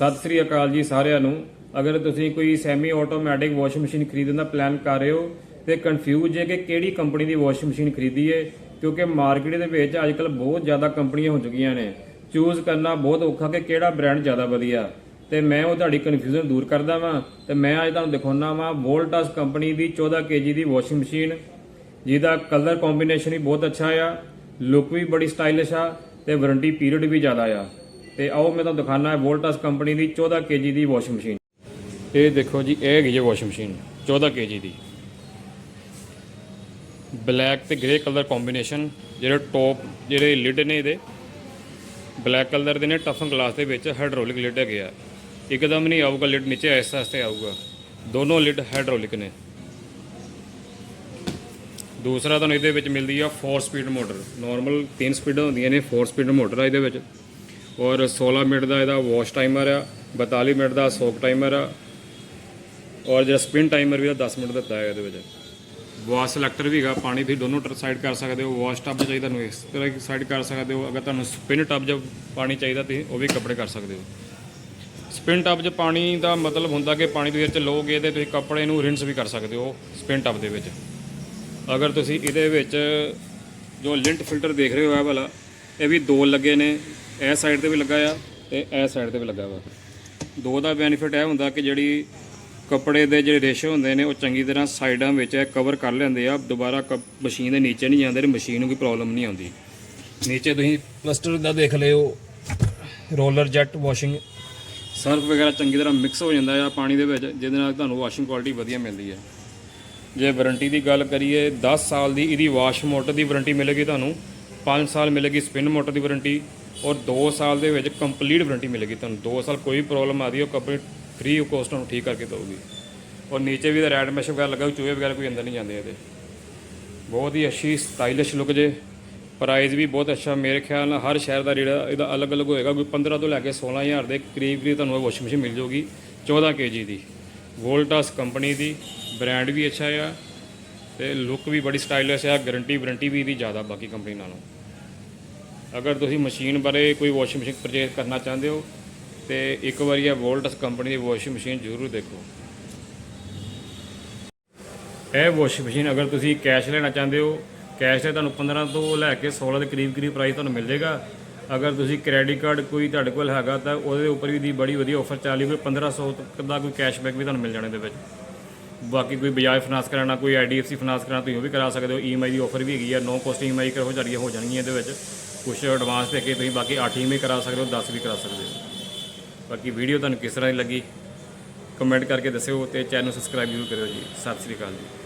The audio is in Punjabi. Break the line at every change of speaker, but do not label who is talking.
ਸਤਿ ਸ੍ਰੀ ਅਕਾਲ ਜੀ ਸਾਰਿਆਂ ਨੂੰ। ਅਗਰ ਤੁਸੀਂ ਕੋਈ ਸੈਮੀ ਆਟੋਮੈਟਿਕ ਵਾਸ਼ਿੰਗ ਮਸ਼ੀਨ ਖਰੀਦਣ ਦਾ ਪਲਾਨ ਕਰ ਰਹੇ ਹੋ, ਤੇ ਕਨਫਿਊਜ਼ ਹੈ ਕਿ ਕਿਹੜੀ ਕੰਪਨੀ ਦੀ ਵਾਸ਼ਿੰਗ ਮਸ਼ੀਨ ਖਰੀਦੀਏ ਕਿਉਂਕਿ ਮਾਰਕੀਟ ਦੇ ਵਿੱਚ ਅੱਜਕੱਲ ਬਹੁਤ ਜ਼ਿਆਦਾ ਕੰਪਨੀਆਂ ਹੋ ਚੁੱਕੀਆਂ ਨੇ। ਚੂਜ਼ ਕਰਨਾ ਬਹੁਤ ਔਖਾ ਕਿ ਕਿਹੜਾ ਬ੍ਰਾਂਡ ਜ਼ਿਆਦਾ ਵਧੀਆ। ਤੇ ਮੈਂ ਉਹ ਤੁਹਾਡੀ ਕਨਫਿਊਜ਼ਨ ਦੂਰ ਕਰਦਾ ਵਾਂ, ਤੇ ਮੈਂ ਅੱਜ ਤੁਹਾਨੂੰ ਦਿਖਾਉਣਾ ਵਾਂ ਵੋਲਟਸ ਕੰਪਨੀ ਦੀ 14 ਕੇਜੀ ਦੀ ਵਾਸ਼ਿੰਗ ਮਸ਼ੀਨ ਜਿਹਦਾ ਕਲਰ ਕੰਬੀਨੇਸ਼ਨ ਵੀ ਬਹੁਤ ਅੱਛਾ ਆ ਲੁੱਕ ਵੀ ਬੜੀ ਸਟਾਈਲਿਸ਼ ਆ, ਤੇ ਵਾਰੰਟੀ ਪੀਰੀਅਡ ਵੀ ਜ਼ਿਆਦਾ ਆ। ਤੇ ਆਓ ਮੈਂ ਤੁਹਾਨੂੰ ਦਿਖਾਣਾ ਹੈ ਵੋਲਟਾਸ ਕੰਪਨੀ ਦੀ 14 ਕੇਜੀ ਦੀ ਵਾਸ਼ਿੰਗ ਮਸ਼ੀਨ ਇਹ ਦੇਖੋ ਜੀ, ਇਹ ਹੈਗੀ ਹੈ ਵਾਸ਼ਿੰਗ ਮਸ਼ੀਨ 14 ਕੇਜੀ ਦੀ। ਬਲੈਕ ਤੇ ਗ੍ਰੇ ਕਲਰ ਕੰਬੀਨੇਸ਼ਨ ਜਿਹੜੇ ਟੌਪ ਜਿਹੜੇ ਲਿਡ ਨੇ ਇਹਦੇ ਬਲੈਕ ਕਲਰ ਦੇ ਨੇ ਟਫਨ ਗਲਾਸ ਦੇ ਵਿੱਚ ਹਾਈਡ੍ਰੋਲਿਕ ਲਿਡ ਹੈਗੇ ਆ। ਇੱਕਦਮ ਨਹੀਂ ਆਊਗਾ ਲਿਡ ਨੀਚੇ ਐਸ ਤੇ ਆਊਗਾ। ਦੋਨੋਂ ਲਿਡ ਹਾਈਡ੍ਰੋਲਿਕ ਨੇ। ਦੂਸਰਾ ਤੁਹਾਨੂੰ ਇਹਦੇ ਵਿੱਚ ਮਿਲਦੀ ਆ 4 ਸਪੀਡ ਮੋਟਰ ਨਾਰਮਲ 3 ਸਪੀਡਾਂ ਹੁੰਦੀਆਂ ਨੇ 4 ਸਪੀਡ ਮੋਟਰ ਆ ਇਹਦੇ ਵਿੱਚ। ਔਰ 16 ਮਿੰਟ ਦਾ ਇਹਦਾ ਵਾਸ਼ ਟਾਈਮਰ ਆ 42 ਮਿੰਟ ਦਾ ਸੋਕ ਟਾਈਮਰ ਆ, ਔਰ ਜਿਹੜਾ ਸਪਿਨ ਟਾਈਮਰ ਵੀ ਆ 10 ਮਿੰਟ ਦਿੱਤਾ ਹੈ ਇਹਦੇ ਵਿੱਚ। ਵਾਸ਼ ਸਿਲੈਕਟਰ ਵੀ ਹੈਗਾ, ਪਾਣੀ ਤੁਸੀਂ ਦੋਨੋਂ ਸਾਈਡ ਕਰ ਸਕਦੇ ਹੋ ਵਾਸ਼ ਟੱਬ ਚਾਹੀਦਾ ਤੁਹਾਨੂੰ ਇਸ ਤਰ੍ਹਾਂ ਸਾਈਡ ਕਰ ਸਕਦੇ ਹੋ, ਅਗਰ ਤੁਹਾਨੂੰ ਸਪਿਨ ਟੱਬ 'ਚ ਪਾਣੀ ਚਾਹੀਦਾ ਤੁਸੀਂ, ਉਹ ਵੀ ਕੱਪੜੇ ਕਰ ਸਕਦੇ ਹੋ। ਸਪਿਨ ਟੱਬ 'ਚ ਪਾਣੀ ਦਾ ਮਤਲਬ ਹੁੰਦਾ ਕਿ ਪਾਣੀ ਤੁਸੀਂ ਇਹ 'ਚ ਲਓਗੇ ਤੇ ਤੁਸੀਂ ਕੱਪੜੇ ਨੂੰ ਰਿੰਸ ਵੀ ਕਰ ਸਕਦੇ ਹੋ ਸਪਿਨ ਟੱਬ ਦੇ ਵਿੱਚ। ਅਗਰ ਤੁਸੀਂ ਇਹਦੇ ਵਿੱਚ ਜੋ ਲਿੰਟ ਫਿਲਟਰ ਦੇਖ ਰਹੇ ਹੋ, ਇਹ ਵਾਲਾ ਇਹ ਵੀ ਦੋ ਲੱਗੇ ਨੇ, ਇਹ ਸਾਈਡ ਤੇ ਵੀ ਲੱਗਾ ਆ ਤੇ ਇਹ ਸਾਈਡ ਤੇ ਵੀ ਲੱਗਾ ਵਾ। ਦੋ ਦਾ ਬੈਨੀਫਿਟ ਇਹ ਹੁੰਦਾ ਕਿ ਜਿਹੜੀ ਕੱਪੜੇ ਦੇ ਜਿਹੜੇ ਰੇਸ਼ੇ ਹੁੰਦੇ ਨੇ, ਉਹ ਚੰਗੀ ਤਰ੍ਹਾਂ ਸਾਈਡਾਂ ਵਿੱਚ ਕਵਰ ਕਰ ਲੈਂਦੇ ਆ, ਦੁਬਾਰਾ ਕ- ਮਸ਼ੀਨ ਦੇ ਨੀਚੇ ਨਹੀਂ ਜਾਂਦੇ ਮਸ਼ੀਨ ਨੂੰ ਕੋਈ ਪ੍ਰੋਬਲਮ ਨਹੀਂ ਆਉਂਦੀ। ਨੀਚੇ ਤੁਸੀਂ ਪਲਸਟਰ ਦਾ ਦੇਖ ਲਿਓ ਰੋਲਰ ਜੈਟ ਵਾਸ਼ਿੰਗ ਸਰਫ ਵਗੈਰਾ ਚੰਗੀ ਤਰ੍ਹਾਂ ਮਿਕਸ ਹੋ ਜਾਂਦਾ ਆ ਪਾਣੀ ਦੇ ਵਿੱਚ, ਜਿਹਦੇ ਨਾਲ ਤੁਹਾਨੂੰ ਵਾਸ਼ਿੰਗ ਕੁਆਲਿਟੀ ਵਧੀਆ ਮਿਲਦੀ ਹੈ ਜੇ ਵਾਰੰਟੀ ਦੀ ਗੱਲ ਕਰੀਏ 10 ਸਾਲ ਦੀ ਇਹਦੀ ਵਾਸ਼ ਮੋਟਰ ਦੀ ਵਾਰੰਟੀ ਮਿਲੇਗੀ ਤੁਹਾਨੂੰ 5 ਸਾਲ ਮਿਲੇਗੀ ਸਪਿਨ ਮੋਟਰ ਦੀ ਵਾਰੰਟੀ ਔਰ 2 ਸਾਲ ਦੇ ਵਿੱਚ ਕੰਪਲੀਟ ਵਾਰੰਟੀ ਮਿਲੇਗੀ ਤੁਹਾਨੂੰ। 2 ਸਾਲ ਕੋਈ ਪ੍ਰੋਬਲਮ ਆਦੀ ਉਹ ਕੰਪਨੀ ਫ੍ਰੀ ਆਫ ਕੋਸਟ ਤੁਹਾਨੂੰ ਠੀਕ ਕਰਕੇ ਦਊਗੀ। ਔਰ ਨੀਚੇ ਵੀ ਦਾ ਰੈਡ ਮੈਸ਼ ਵਗੈਰਾ ਲੱਗਾ ਚੂਹੇ ਵਗੈਰਾ ਕੋਈ ਅੰਦਰ ਨਹੀਂ ਜਾਂਦੇ ਇਹਦੇ। ਬਹੁਤ ਹੀ ਅੱਛੀ ਸਟਾਈਲਿਸ਼ ਲੁੱਕ ਜੇ। ਪ੍ਰਾਈਸ ਵੀ ਬਹੁਤ ਅੱਛਾ, ਮੇਰੇ ਖਿਆਲ ਨਾਲ ਹਰ ਸ਼ਹਿਰ ਦਾ ਜਿਹੜਾ ਇਹਦਾ ਅਲੱਗ-ਅਲੱਗ ਹੋਏਗਾ, ਕੋਈ 15 ਤੋਂ ਲੈ ਕੇ 16000 ਦੇ ਕਰੀਬ ਕਰੀਬ ਤੁਹਾਨੂੰ ਇਹ ਵਾਸ਼ਿੰਗ ਮਸ਼ੀਨ ਮਿਲ ਜਾਊਗੀ 14 ਕੇਜੀ ਦੀ। ਵੋਲਟਾਸ ਕੰਪਨੀ ਦੀ ਬ੍ਰਾਂਡ ਵੀ ਅੱਛਾ ਆ। ਤੇ ਲੁੱਕ ਵੀ ਬੜੀ ਸਟਾਈਲਿਸ਼ ਆ ਗਾਰੰਟੀ ਵਾਰੰਟੀ ਵੀ ਇਹਦੀ ਜ਼ਿਆਦਾ ਬਾਕੀ ਕੰਪਨੀ ਨਾਲੋਂ। ਅਗਰ ਤੁਸੀਂ ਮਸ਼ੀਨ ਬਾਰੇ ਕੋਈ ਵਾਸ਼ਿੰਗ ਮਸ਼ੀਨ ਪਰਚੇਸ ਕਰਨਾ ਚਾਹੁੰਦੇ ਹੋ, ਤੇ ਇੱਕ ਵਾਰੀ ਇਹ ਵੋਲਟਸ ਕੰਪਨੀ ਦੀ ਵਾਸ਼ਿੰਗ ਮਸ਼ੀਨ ਜ਼ਰੂਰ ਦੇਖੋ। ਇਹ ਵਾਸ਼ਿੰਗ ਮਸ਼ੀਨ ਅਗਰ ਤੁਸੀਂ ਕੈਸ਼ ਲੈਣਾ ਚਾਹੁੰਦੇ ਹੋ ਕੈਸ਼ ਤੇ ਤੁਹਾਨੂੰ 15 ਤੋਂ ਲੈ ਕੇ 16 ਦੇ ਕਰੀਬ ਕਰੀਬ ਪ੍ਰਾਈਸ ਤੁਹਾਨੂੰ ਮਿਲ ਜਾਏਗਾ। ਅਗਰ ਤੁਸੀਂ ਕ੍ਰੈਡਿਟ ਕਾਰਡ ਕੋਈ ਤੁਹਾਡੇ ਕੋਲ ਹੈਗਾ ਤਾਂ ਉਹਦੇ ਉੱਪਰ ਵੀ ਦੀ ਬੜੀ ਵਧੀਆ ਆਫਰ ਚੱਲ ਰਹੀ ਕੋਈ 1500 ਤੱਕ ਦਾ ਕੋਈ ਕੈਸ਼ਬੈਕ ਵੀ ਤੁਹਾਨੂੰ ਮਿਲ ਜਾਣੇ ਦੇ ਵਿੱਚ। ਬਾਕੀ ਕੋਈ ਬਜਾਜ ਫਾਈਨਾਂਸ ਕਰਾਉਣਾ, ਕੋਈ ਆਈਡੀਐਫਸੀ ਫਾਈਨਾਂਸ ਕਰਾਉਣਾ, ਤੁਸੀਂ ਉਹ ਵੀ ਕਰਾ ਸਕਦੇ ਹੋ। ਈਐਮਆਈ ਦੀ ਆਫਰ ਵੀ ਹੈਗੀ ਆ ਨੋ ਕੋਸਟ ਈਐਮਆਈ ਕਰੋ ਜਾਰੀਆਂ ਹੋ ਜਾਣਗੀਆਂ ਇਹਦੇ ਵਿੱਚ। ਕੁਝ ਐਡਵਾਂਸ ਦੇ ਕੇ ਤੁਸੀਂ ਬਾਕੀ 8 ਈਐਮਆਈ ਕਰਾ ਸਕਦੇ ਹੋ 10 ਵੀ ਕਰਾ ਸਕਦੇ ਹੋ। ਬਾਕੀ ਵੀਡੀਓ ਤੁਹਾਨੂੰ ਕਿਸ ਤਰ੍ਹਾਂ ਦੀ ਲੱਗੀ ਕਮੈਂਟ ਕਰਕੇ ਦੱਸਿਓ ਤੇ ਚੈਨਲ ਨੂੰ ਸਬਸਕ੍ਰਾਈਬ ਜ਼ਰੂਰ ਕਰਿਓ ਜੀ। ਸਤਿ ਸ੍ਰੀ ਅਕਾਲ ਜੀ।